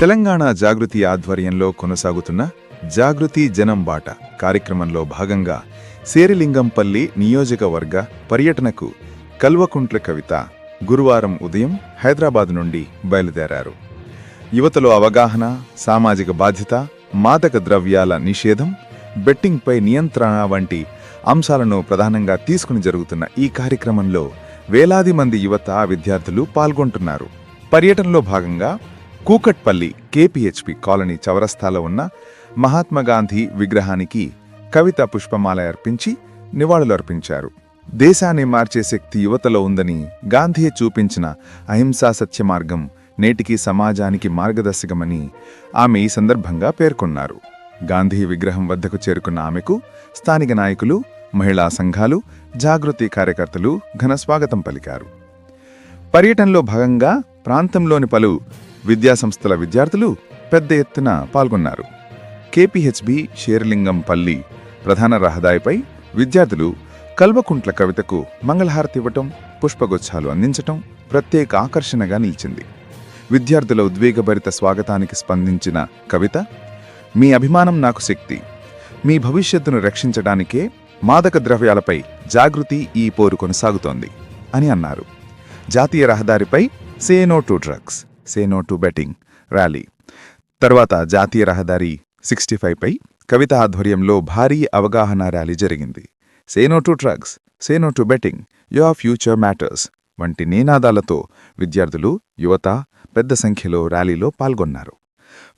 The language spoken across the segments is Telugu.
తెలంగాణ జాగృతి ఆధ్వర్యంలో కొనసాగుతున్న జాగృతి జనం బాట కార్యక్రమంలో భాగంగా సేరిలింగంపల్లి నియోజకవర్గ పర్యటనకు కల్వకుంట్ల కవిత గురువారం ఉదయం హైదరాబాద్ నుండి బయలుదేరారు. యువతలో అవగాహన సామాజిక బాధ్యత మాదక ద్రవ్యాల నిషేధం బెట్టింగ్పై నియంత్రణ వంటి అంశాలను ప్రధానంగా తీసుకుని జరుగుతున్న ఈ కార్యక్రమంలో వేలాది మంది యువత విద్యార్థులు పాల్గొంటున్నారు. పర్యటనలో భాగంగా కూకట్పల్లి కేపీహెచ్పి కాలనీ చౌరస్తాలో ఉన్న మహాత్మాగాంధీ విగ్రహానికి కవిత పుష్పమాల అర్పించి నివాళులర్పించారు. దేశాన్ని మార్చే శక్తి యువతలో ఉందని గాంధీ చూపించిన అహింసా సత్యమార్గం నేటికి సమాజానికి మార్గదర్శకమని ఆమె ఈ సందర్భంగా పేర్కొన్నారు. గాంధీ విగ్రహం వద్దకు చేరుకున్న ఆమెకు స్థానిక నాయకులు మహిళా సంఘాలు జాగృతి కార్యకర్తలు ఘన స్వాగతం పలికారు. పర్యటనలో భాగంగా ప్రాంతంలోని పలు విద్యాసంస్థల విద్యార్థులు పెద్ద ఎత్తున పాల్గొన్నారు. కేపీహెచ్బి షేర్లింగంపల్లి ప్రధాన రహదారిపై విద్యార్థులు కల్వకుంట్ల కవితకు మంగళహారతి ఇవ్వటం పుష్పగుచ్చాలు అందించటం ప్రత్యేక ఆకర్షణగా నిలిచింది. విద్యార్థుల ఉద్వేగభరిత స్వాగతానికి స్పందించిన కవిత మీ అభిమానం నాకు శక్తి. మీ భవిష్యత్తును రక్షించడానికే మాదక ద్రవ్యాలపై జాగృతి ఈ పోరు కొనసాగుతోంది అని అన్నారు. జాతీయ రహదారిపై say no to drugs. Say no to betting rally తర్వాత జాతీయ రహదారి సిక్స్టీ పై కవిత ఆధ్వర్యంలో భారీ అవగాహన ర్యాలీ జరిగింది. Say no to drugs say no to betting your future matters వంటి నినాదాలతో విద్యార్థులు యువత పెద్ద సంఖ్యలో ర్యాలీలో పాల్గొన్నారు.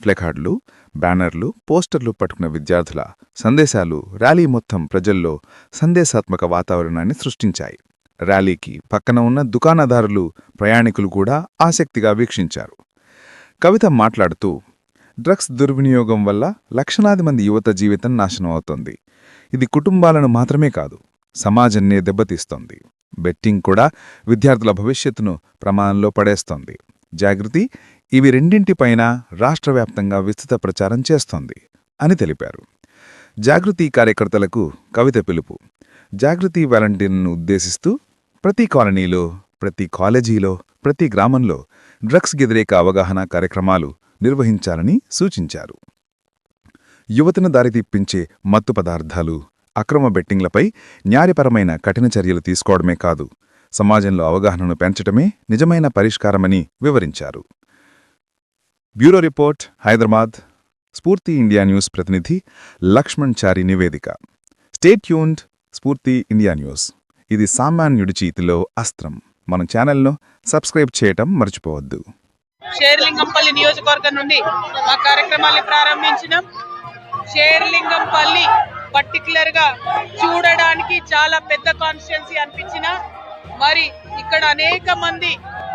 ఫ్లెకార్డులు బ్యానర్లు పోస్టర్లు పట్టుకున్న విద్యార్థుల సందేశాలు ర్యాలీ మొత్తం ప్రజల్లో సందేశాత్మక వాతావరణాన్ని సృష్టించాయి. ర్యాలీకి పక్కన ఉన్న దుకాణదారులు ప్రయాణికులు కూడా ఆసక్తిగా వీక్షించారు. కవిత మాట్లాడుతూ డ్రగ్స్ దుర్వినియోగం వల్ల లక్షలాది మంది యువత జీవితం నాశనం అవుతోంది. ఇది కుటుంబాలను మాత్రమే కాదు సమాజాన్నే దెబ్బతీస్తోంది. బెట్టింగ్ కూడా విద్యార్థుల భవిష్యత్తును ప్రమాణంలో పడేస్తోంది. జాగృతి ఇవి రెండింటిపైన రాష్ట్ర వ్యాప్తంగా విస్తృత ప్రచారం చేస్తోంది అని తెలిపారు. జాగృతి కార్యకర్తలకు కవిత పిలుపు. జాగృతి వాలంటీర్ను ఉద్దేశిస్తూ ప్రతి కాలనీలో ప్రతి కాలేజీలో ప్రతి గ్రామంలో డ్రగ్స్ వ్యతిరేక అవగాహన కార్యక్రమాలు నిర్వహించాలని సూచించారు. యువతను దారితీప్పించే మత్తు పదార్థాలు అక్రమ బెట్టింగ్లపై న్యాయపరమైన కఠిన చర్యలు తీసుకోవడమే కాదు సమాజంలో అవగాహనను పెంచటమే నిజమైన పరిష్కారమని వివరించారు. Bureau report Hyderabad. Spoorthi India news ప్రతినిధి లక్ష్మణ్ చారి నివేదిక. Stay tuned Spoorthi India news. ఇది సామాన్యుడి చేతిలో అస్త్రం. మన ఛానల్ను సబ్స్క్రైబ్ చేయటం మర్చిపోవద్దు. షేర్లింగంపల్లి నియోజకవర్గం నుండి మా కార్యక్రమాన్ని ప్రారంభించినాం. షేర్లింగంపల్లి పర్టికులర్గా చూడడానికి చాలా పెద్ద కాన్స్టిట్యున్సీ అనిపించిన మరి ఇక్కడ అనేక మంది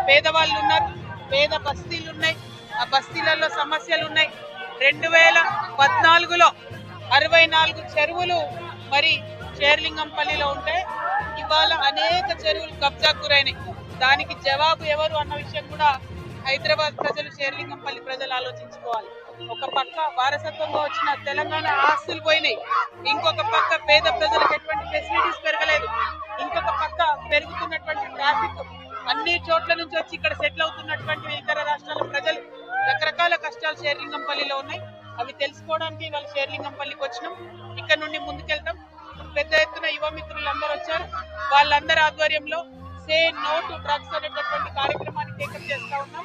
పేదవాళ్ళు ఉన్నారు. పేద బస్తీలు ఉన్నాయి. ఆ బస్తీలలో సమస్యలు ఉన్నాయి. రెండు వేల పద్నాలుగులో అరవై నాలుగు చెరువులు మరి షేర్లింగంపల్లిలో ఉంటే ఇవాళ అనేక చెరువులు కబ్జాకు గురైనాయి. దానికి జవాబు ఎవరు అన్న విషయం కూడా హైదరాబాద్ ప్రజలు షేర్లింగంపల్లి ప్రజలు ఆలోచించుకోవాలి. ఒక పక్క వారసత్వంగా వచ్చిన తెలంగాణ ఆస్తులు పోయినాయి. ఇంకొక పక్క పేద ప్రజలకు ఎటువంటి ఫెసిలిటీస్ పెరగలేదు. ఇంకొక పక్క పెరుగుతున్నటువంటి ట్రాఫిక్. అన్ని చోట్ల నుంచి వచ్చి ఇక్కడ సెటిల్ అవుతున్నటువంటి ఇతర రాష్ట్రాల ప్రజలు రకరకాల కష్టాలు షేర్లింగంపల్లిలో ఉన్నాయి. అవి తెలుసుకోవడానికి ఇవాళ షేర్లింగంపల్లికి వచ్చినాం. ఇక్కడ నుండి ముందుకెళ్తాం. పెద్ద ఎత్తున యువ మిత్రులు అందరూ వచ్చారు. వాళ్ళందరి ఆధ్వర్యంలో సే నో టు డ్రగ్స్ అనేటటువంటి కార్యక్రమాన్ని టేకప్ చేస్తా ఉన్నాం.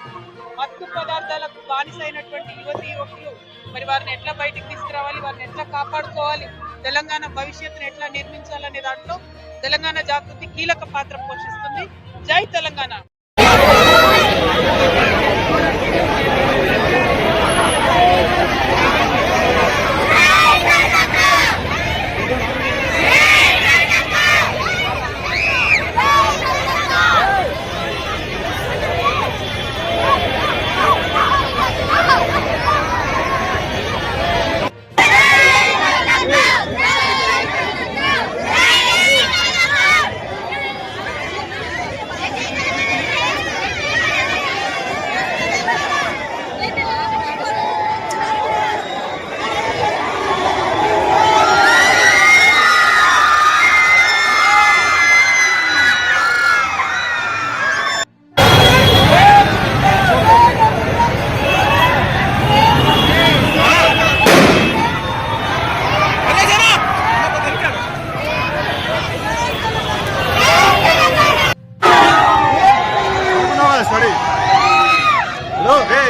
మత్తు పదార్థాలకు బానిసైనటువంటి యువతి యువకులు మరి వారిని ఎట్లా బయటికి తీసుకురావాలి వారిని ఎట్లా కాపాడుకోవాలి తెలంగాణ భవిష్యత్తును ఎట్లా నిర్మించాలనే దాంట్లో తెలంగాణ జాగృతి కీలక పాత్ర పోషిస్తుంది. జై తెలంగాణ! స్టడీ హలో రే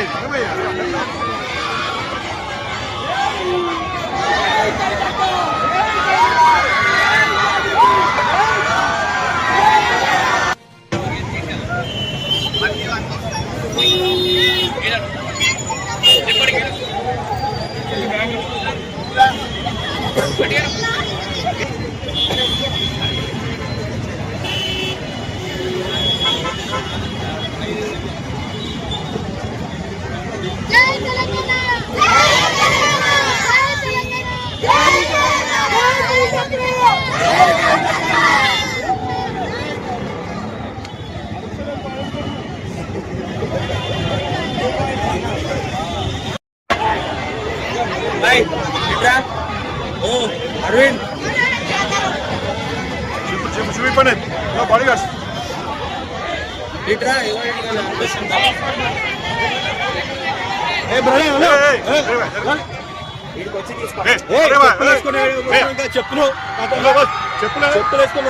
ఇట్రా చెప్పులు చెప్పులు వేసుకుని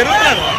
జరుగుతున్నారు.